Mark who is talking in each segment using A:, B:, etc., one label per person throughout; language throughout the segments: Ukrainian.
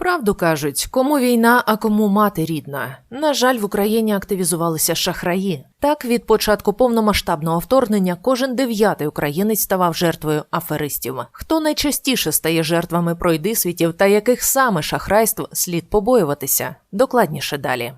A: Правду кажуть, кому війна, а кому мати рідна. На жаль, в Україні активізувалися шахраї. Так, від початку повномасштабного вторгнення кожен дев'ятий українець ставав жертвою аферистів. Хто найчастіше стає жертвами пройдисвітів та яких саме шахрайств слід побоюватися? Докладніше далі.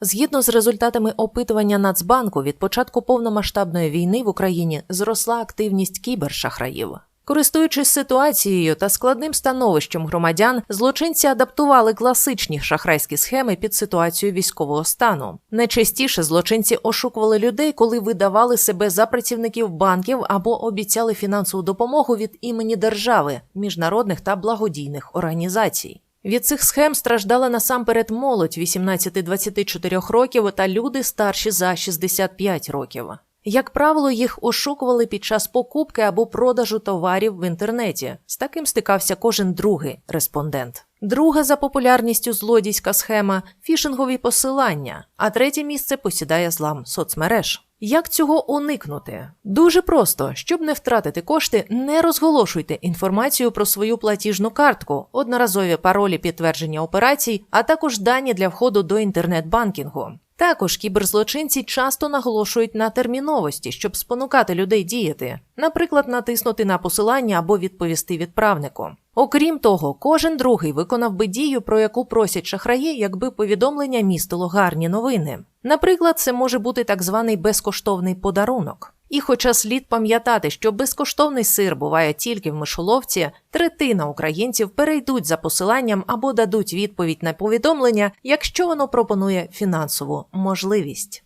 A: Згідно з результатами опитування Нацбанку, від початку повномасштабної війни в Україні зросла активність кібершахраїв. Користуючись ситуацією та складним становищем громадян, злочинці адаптували класичні шахрайські схеми під ситуацію військового стану. Найчастіше злочинці ошукували людей, коли видавали себе за працівників банків або обіцяли фінансову допомогу від імені держави, міжнародних та благодійних організацій. Від цих схем страждала насамперед молодь 18-24 років та люди старші за 65 років. Як правило, їх ошукували під час покупки або продажу товарів в інтернеті. З таким стикався кожен другий респондент. Друга за популярністю злодійська схема фішингові посилання, а третє місце посідає злам соцмереж. Як цього уникнути? Дуже просто, щоб не втратити кошти, не розголошуйте інформацію про свою платіжну картку, одноразові паролі підтвердження операцій, а також дані для входу до інтернет-банкінгу. Також кіберзлочинці часто наголошують на терміновості, щоб спонукати людей діяти, наприклад, натиснути на посилання або відповісти відправнику. Окрім того, кожен другий виконав би дію, про яку просять шахраї, якби повідомлення містило гарні новини. Наприклад, це може бути так званий безкоштовний подарунок. І хоча слід пам'ятати, що безкоштовний сир буває тільки в мишоловці, третина українців перейдуть за посиланням або дадуть відповідь на повідомлення, якщо воно пропонує фінансову можливість.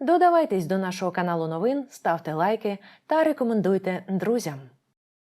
A: Додавайтесь до нашого каналу новин, ставте лайки та рекомендуйте друзям.